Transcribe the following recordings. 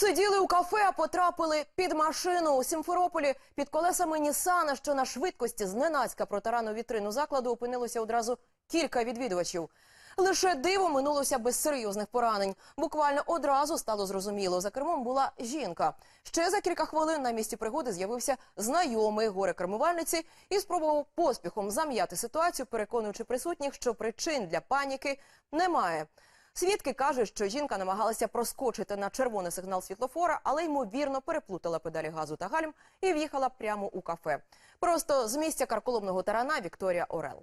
Сиділи у кафе, а потрапили під машину у Сімферополі під колесами Нісана, що на швидкості зненацька протарану вітрину закладу опинилося одразу кілька відвідувачів. Лише диво минулося без серйозних поранень. Буквально одразу стало зрозуміло. За кермом була жінка. Ще за кілька хвилин на місці пригоди з'явився знайомий горе кермувальниці і спробував поспіхом зам'яти ситуацію, переконуючи присутніх, що причин для паніки немає. Свідки кажуть, що жінка намагалася проскочити на червоний сигнал світлофора, але ймовірно переплутала педалі газу та гальм і в'їхала прямо у кафе. Просто з місця карколомного тарана Вікторія Орел.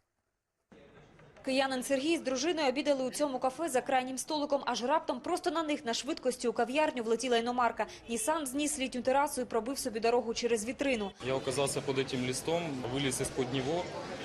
Киянин Сергій з дружиною обідали у цьому кафе за крайнім столиком, аж раптом просто на них на швидкості у кав'ярню влетіла іномарка. Нісан зніс літню терасу і пробив собі дорогу через вітрину. Я оказался под этим листом, вылез из-под него.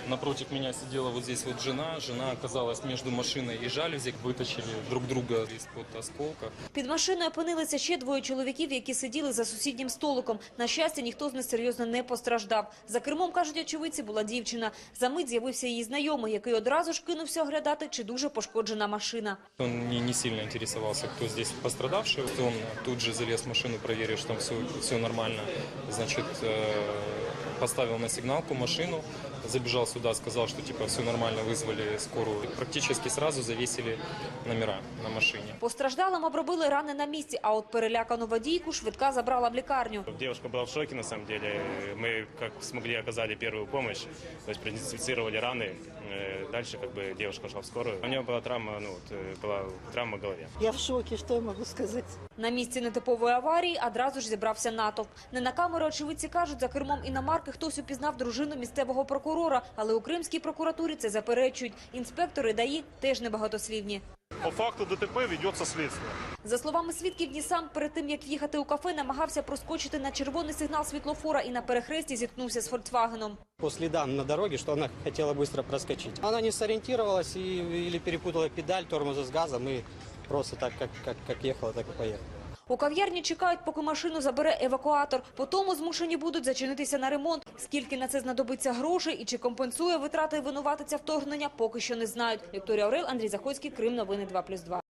Напротив меня сидела вот здесь вот жена. Жена оказалась между машиной и жалюзи. Вытащили друг друга из-под осколка. Під машиною опинилися ще двоє чоловіків, які сиділи за сусіднім столиком. На щастя, ніхто з них серйозно не постраждав. За кермом, кажуть очевидці, була дівчина. За мить з'явився її знайомий, який одразу ж кинувся оглядати, чи дуже пошкоджена машина. Он не, не сильно интересовался, кто здесь пострадавший. Он тут же залез в машину, проверил, что там все, все нормально. Значит, э, поставил на сигналку машину, забежал сюда, сказал, что типа все нормально, вызвали скорую. Практически сразу завесили номера на машине. Постраждалим обробили рани на місці, а от перелякану водійку швидка забрала в лікарню. Девушка была в шоке, на самом деле. Мы, как смогли, оказали первую помощь, то есть продезинфицировали раны. Э, Дальше, как бы, девушка шла в скорую. У нее была травма, ну, вот, э, была травма в голове. Я в шоке, что я могу сказать? На місці нетипової аварії одразу ж зібрався натовп. Не на камеру очевидці кажуть, за кермом іномарки хтось упізнав дружину місцевого прокурора, але у Кримській прокуратурі це заперечують. Інспектори ДАІ теж небагатослівні. По факту ДТП ведется следствие. За словами свідків, Нісан перед тим, як в'їхати у кафе, намагався проскочити на червоний сигнал світлофора і на перехресті зіткнувся з Фольксвагеном. по следам на дороге, что она хотела быстро проскочить. Она не сориентировалась и, или перепутала педаль тормоза с газом и просто так, как, как, как ехала, так и поехала. У кав'ярні чекають, поки машину забере евакуатор. Потім змушені будуть зачинитися на ремонт. Скільки на це знадобиться грошей і чи компенсує витрати винуватиця вторгнення, поки що не знають. Вікторія Орел, Андрій Заходський, Крим. Новини 2+,2.